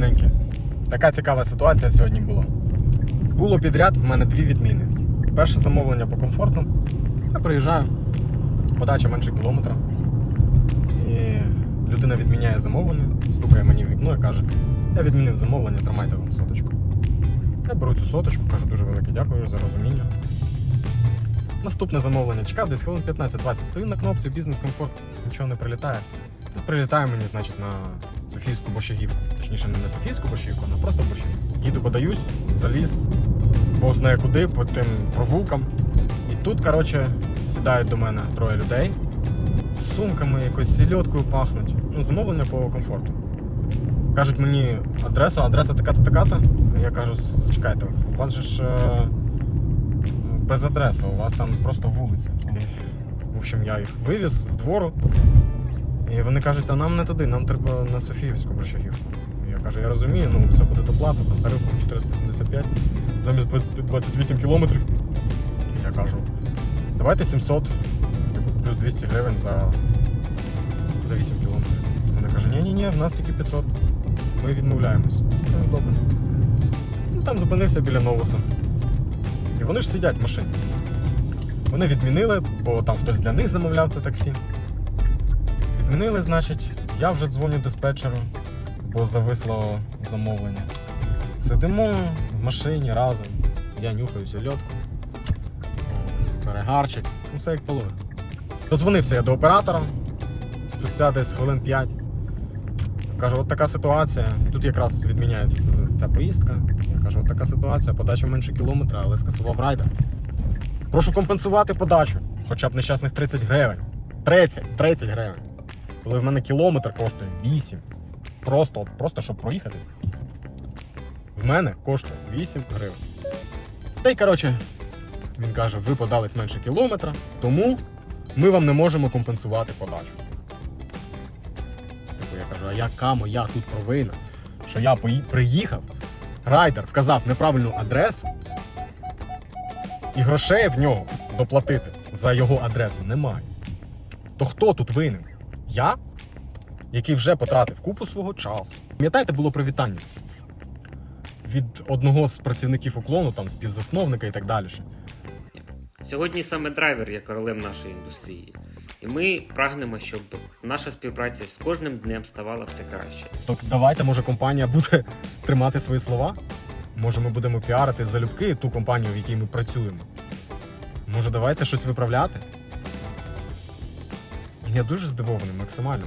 рідненькі. Така цікава ситуація сьогодні була. Було підряд в мене дві відміни. Перше замовлення по комфорту. Я приїжджаю, подача менше кілометра. І людина відміняє замовлення, стукає мені в вікно і каже: Я відмінив замовлення, тримайте вам соточку. Я беру цю соточку, кажу дуже велике дякую за розуміння. Наступне замовлення чекав десь хвилин 15-20. Стою на кнопці, бізнес-комфорт, нічого не прилітає. Прилітає мені, значить, на Софійську борщагівку. Точніше, не на Софійську борщагівку, а на просто борщагівку. Їду, подаюсь, заліз, бог знає куди, по тим провулкам. І тут, коротше, сідають до мене троє людей з сумками, якоюсь сільоткою пахнуть. Ну, замовлення по комфорту. Кажуть мені адресу, адреса така-то, така-то. Я кажу, чекайте, у вас же ж е, без адреси, у вас там просто вулиця. В общем, я їх вивіз з двору. І вони кажуть, а нам не туди, нам треба на Софіївську борщагівку. Я кажу, я розумію, ну це буде доплата, там тариф 475 замість 20, 28 кілометрів. Я кажу, давайте 700 плюс 200 гривень за, за 8 кілометрів. Вони кажуть, ні, ні, ні, в нас тільки 500. Ми відмовляємось. Ну, добре. Ну, там зупинився біля новуса. І вони ж сидять в машині. Вони відмінили, бо там хтось для них замовляв це таксі. Відмінили, значить, я вже дзвоню диспетчеру, бо зависло замовлення. Сидимо в машині разом. Я нюхаю сільотку, перегарчик, ну все як положено. Дозвонився я до оператора спустя десь хвилин 5. Кажу, от така ситуація. Тут якраз відміняється ця, ця поїздка. Я кажу, от така ситуація, подача менше кілометра, але скасував райдер. Прошу компенсувати подачу, хоча б нещасних 30 гривень. 30, 30 гривень. Коли в мене кілометр коштує 8. Просто, от, просто щоб проїхати. В мене коштує 8 гривень. Та й коротше, він каже, ви подались менше кілометра, тому ми вам не можемо компенсувати подачу. Типу я кажу, а яка моя тут провина? Що я приїхав, райдер вказав неправильну адресу, і грошей в нього доплатити за його адресу немає. То хто тут винен? Я? Який вже потратив купу свого часу. Пам'ятаєте, було привітання від одного з працівників уклону, там співзасновника і так далі. Сьогодні саме драйвер є королем нашої індустрії, і ми прагнемо, щоб наша співпраця з кожним днем ставала все краще. То давайте, може, компанія буде тримати свої слова. Може, ми будемо піарити залюбки ту компанію, в якій ми працюємо. Може, давайте щось виправляти. Я дуже здивований максимально.